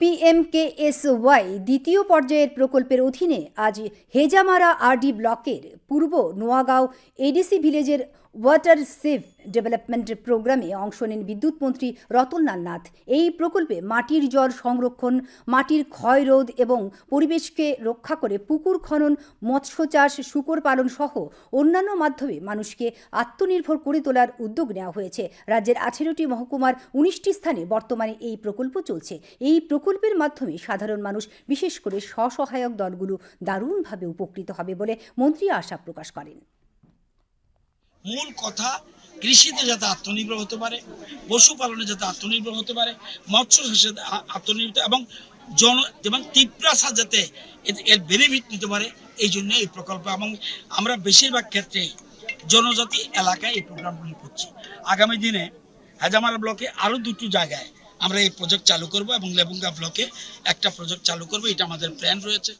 পিএমকেএসওয়াই দ্বিতীয় পর্যায়ের প্রকল্পের অধীনে আজ হেজামারা আরডি ব্লকের পূর্ব নোয়াগাঁও এডিসি ভিলেজের ওয়াটার সেভ ডেভেলপমেন্ট প্রোগ্রামে অংশ নেন বিদ্যুৎ মন্ত্রী রতনলাল নাথ। এই প্রকল্পে মাটির জল সংরক্ষণ, মাটির ক্ষয় রোধ এবং পরিবেশকে রক্ষা করে পুকুর খনন, মৎস্য চাষ, শুকর পালন সহ অন্যান্য মাধ্যমে মানুষকে আত্মনির্ভর করে তোলার উদ্যোগ নেওয়া হয়েছে। রাজ্যের আঠেরোটি মহকুমার উনিশটি স্থানে বর্তমানে এই প্রকল্প চলছে। এই প্রকল্পের মাধ্যমে সাধারণ মানুষ বিশেষ করে স্বসহায়ক দলগুলো দারুণভাবে উপকৃত হবে বলে মন্ত্রী আশা প্রকাশ করেন। মূল কথা, কৃষিতে যাতে আত্মনির্ভর হতে পারে, পশুপালনে যাতে আত্মনির্ভর হতে পারে মৎস্য চাষে আত্মনির্ভর এবং জন, এবং তিপ্রাসা যাতে এর বেনিফিট নিতে পারে, এই জন্য এই প্রকল্প। এবং আমরা বেশিরভাগ ক্ষেত্রে জনজাতি এলাকায় এই প্রোগ্রামগুলি করছি। আগামী দিনে হাজামারা ব্লকে আরও দুটো জায়গায় আমরা এই প্রজেক্ট চালু করব এবং লেবুঙ্গা ব্লকে একটা প্রজেক্ট চালু করব। এটা আমাদের প্ল্যান রয়েছে।